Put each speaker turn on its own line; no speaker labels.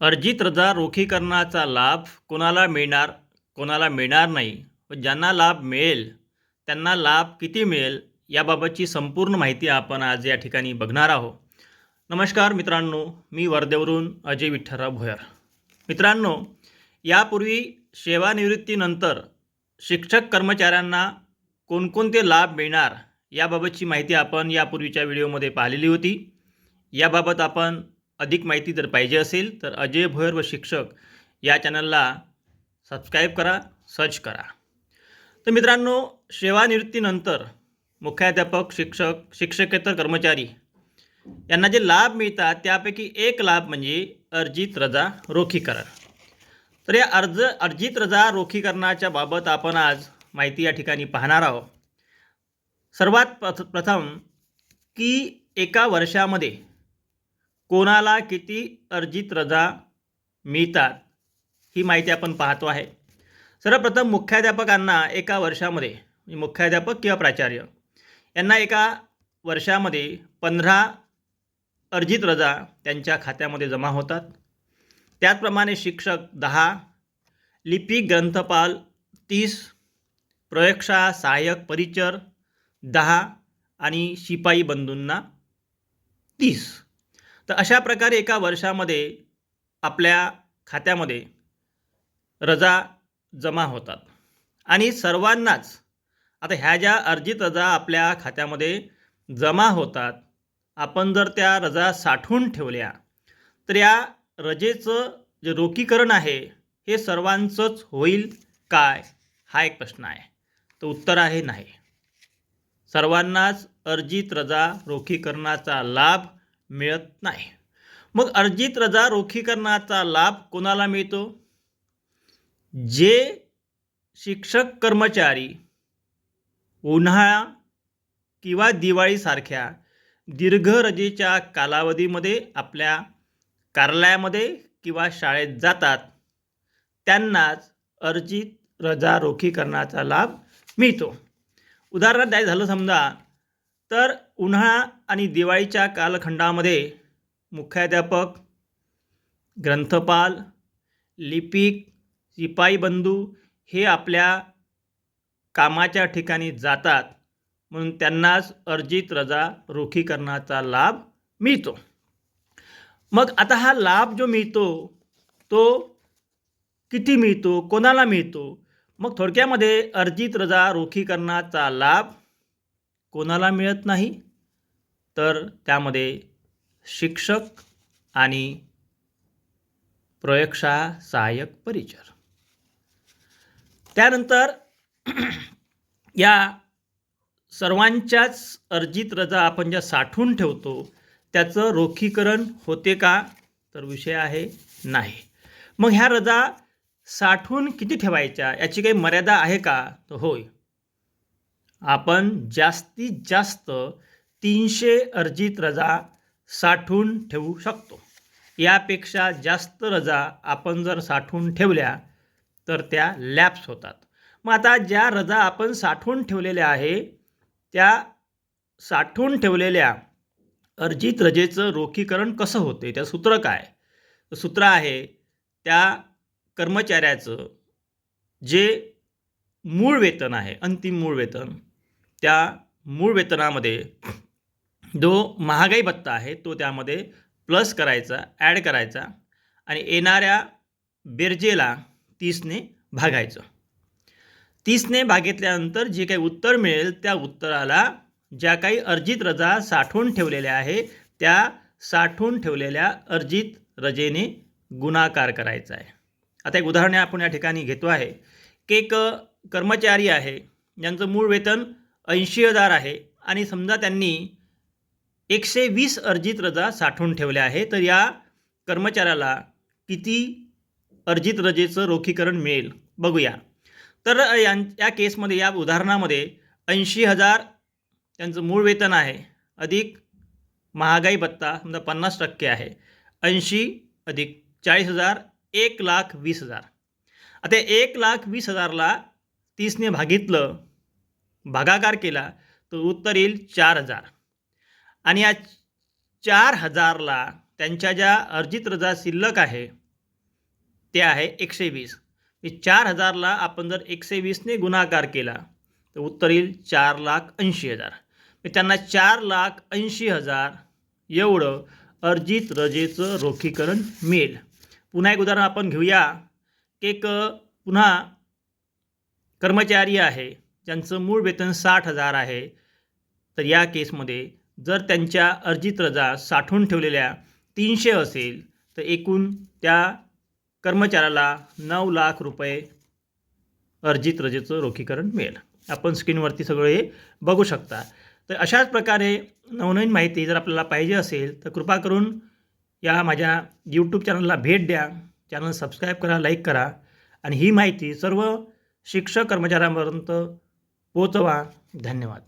अर्जित रजा रोखीकरणाचा लाभ कोणाला मिळणार कोणाला मिळणार नाही व ज्यांना लाभ मिळेल त्यांना लाभ किती मिळेल याबाबतची संपूर्ण माहिती आपण आज या ठिकाणी बघणार आहोत. नमस्कार मित्रांनो मी वर्धेवरून अजय विठ्ठलराव भोयर. मित्रांनो यापूर्वी सेवानिवृत्तीनंतर शिक्षक कर्मचाऱ्यांना कोणकोणते लाभ मिळणार याबाबतची माहिती आपण यापूर्वीच्या व्हिडिओमध्ये पाहिलेली होती. याबाबत आपण अधिक माहिती जर पाहिजे असेल तर अजय भोयर व शिक्षक या चॅनलला सबस्क्राईब करा सर्च करा. तर मित्रांनो सेवानिवृत्तीनंतर मुख्याध्यापक शिक्षक शिक्षकेतर कर्मचारी यांना जे लाभ मिळतात त्यापैकी एक लाभ म्हणजे अर्जित रजा रोखीकरण. तर या अर्ज अर्जित रजा रोखीकरणाच्या बाबत आपण आज माहिती या ठिकाणी पाहणार आहोत. सर्वात प्रथ प्रथम की एका वर्षामध्ये कोणाला किती अर्जित रजा मिळतात ही माहिती आपण पाहतो आहे. सर्वप्रथम मुख्याध्यापकांना एका वर्षामध्ये म्हणजे मुख्याध्यापक किंवा प्राचार्य यांना एका वर्षामध्ये पंधरा अर्जित रजा त्यांच्या खात्यामध्ये जमा होतात. त्याचप्रमाणे शिक्षक दहा लिपिक ग्रंथपाल तीस प्रयोगशाळा सहाय्यक परिचर दहा आणि शिपाई बंधूंना तीस. तर अशा प्रकारे एका वर्षामध्ये आपल्या खात्यामध्ये रजा जमा होतात. आणि सर्वांनाच आता ह्या ज्या अर्जित रजा आपल्या खात्यामध्ये जमा होतात आपण जर त्या रजा साठवून ठेवल्या तर या रजेचं जे रोखीकरण आहे हे सर्वांचंच होईल काय? हा एक प्रश्न आहे. तर उत्तर आहे नाही. सर्वांनाच अर्जित रजा रोखीकरणाचा लाभ मिळत नाही. मग अर्जित रजा रोखीकरणाचा लाभ कोणाला मिळतो? जे शिक्षक कर्मचारी उन्हाळा किंवा दिवाळीसारख्या दीर्घ रजेच्या कालावधीमध्ये आपल्या कार्यालयामध्ये किंवा शाळेत जातात त्यांनाच अर्जित रजा रोखीकरणाचा लाभ मिळतो. उदाहरणार्थ द्यायचं झालं समजा तर उन्हाळा आणि दिवाळीच्या कालखंडामध्ये मुख्याध्यापक ग्रंथपाल लिपिक शिपाई बंधू हे आपल्या कामाच्या ठिकाणी जातात. म्हणून त्यांनाच अर्जित रजा रोखीकरणाचा लाभ मिळतो. मग आता हा लाभ जो मिळतो तो किती मिळतो? कोणाला मिळतो? मग थोडक्यामध्ये अर्जित रजा रोखीकरणाचा लाभ कोणाला मिळत नाही तर त्यामध्ये शिक्षक आणि प्रयोगशाळा सहाय्यक परिचर. त्यानंतर या सर्वांच्याच अर्जित रजा आपण ज्या साठवून ठेवतो त्याचं रोखीकरण होते का? तर विषय आहे नाही. मग ह्या रजा साठवून किती ठेवायच्या? याची काही मर्यादा आहे का? तर होय. आपण जास्तीत जास्त तीनशे अर्जित रजा साठवून ठेवू शकतो. यापेक्षा जास्त रजा आपण जर साठवून ठेवल्या तर त्या लॅप्स होतात. मग आता ज्या रजा आपण साठवून ठेवलेल्या आहे त्या साठवून ठेवलेल्या अर्जित रजेचं रोखीकरण कसं होते? त्या सूत्र काय? सूत्र आहे त्या कर्मचाऱ्याचं जे मूळ वेतन आहे अंतिम मूळ वेतन त्या मूळ वेतनामध्ये जो महागाई भत्ता आहे तो त्यामध्ये प्लस करायचा ॲड करायचा आणि येणाऱ्या बेरजेला तीसने भागायचं. तीसने भागितल्यानंतर जे काही उत्तर मिळेल त्या उत्तराला ज्या काही अर्जित रजा साठवून ठेवलेल्या आहे त्या साठवून ठेवलेल्या अर्जित रजेने गुणाकार करायचा आहे. आता एक उदाहरण आपण या ठिकाणी घेतो आहे. की एक कर्मचारी आहे. ज्यांचं मूळ वेतन ऐंशी हजार आहे. आणि समजा त्यांनी एकशे वीस अर्जित रजा साठवून ठेवल्या आहे तर या कर्मचाऱ्याला किती अर्जित रजेचं रोखीकरण मिळेल? बघूया. तर यां या केसमध्ये या उदाहरणामध्ये ऐंशी हजार त्यांचं मूळ वेतन आहे. अधिक महागाई भत्ता समजा पन्नास टक्के आहे. ऐंशी अधिक चाळीस हजार एक लाख वीस हजार. आता एक लाख वीस हजारला तीसने भागितलं भागाकार केला तर उत्तर येईल चार हजार. आणि या चार हजारला त्यांच्या ज्या अर्जित रजा शिल्लक आहे ते आहे एकशे वीस म्हणजे चार हजारला आपण जर एकशे वीसने गुणाकार केला तर उत्तर येईल चार लाख ऐंशी हजार. म्हणजे त्यांना चार लाख ऐंशी हजार एवढं अर्जित रजेचं रोखीकरण मिळेल. पुन्हा एक उदाहरण आपण घेऊया. की एक पुन्हा कर्मचारी आहे. ज्यांचं मूळ वेतन साठ हजार आहे तर या केसमध्ये जर त्यांच्या अर्जित रजा साठवून ठेवलेल्या तीनशे असेल तर एकूण त्या कर्मचाऱ्याला नऊ लाख रुपये अर्जित रजेचं रोखीकरण मिळेल. आपण स्क्रीनवरती सगळं हे बघू शकता. तर अशाच प्रकारे नवनवीन माहिती जर आपल्याला पाहिजे असेल तर कृपा करून या माझ्या यूट्यूब चॅनलला भेट द्या. चॅनल सबस्क्राईब करा लाईक करा. आणि ही माहिती सर्व शिक्षक कर्मचाऱ्यांपर्यंत पोचवा धन्यवाद.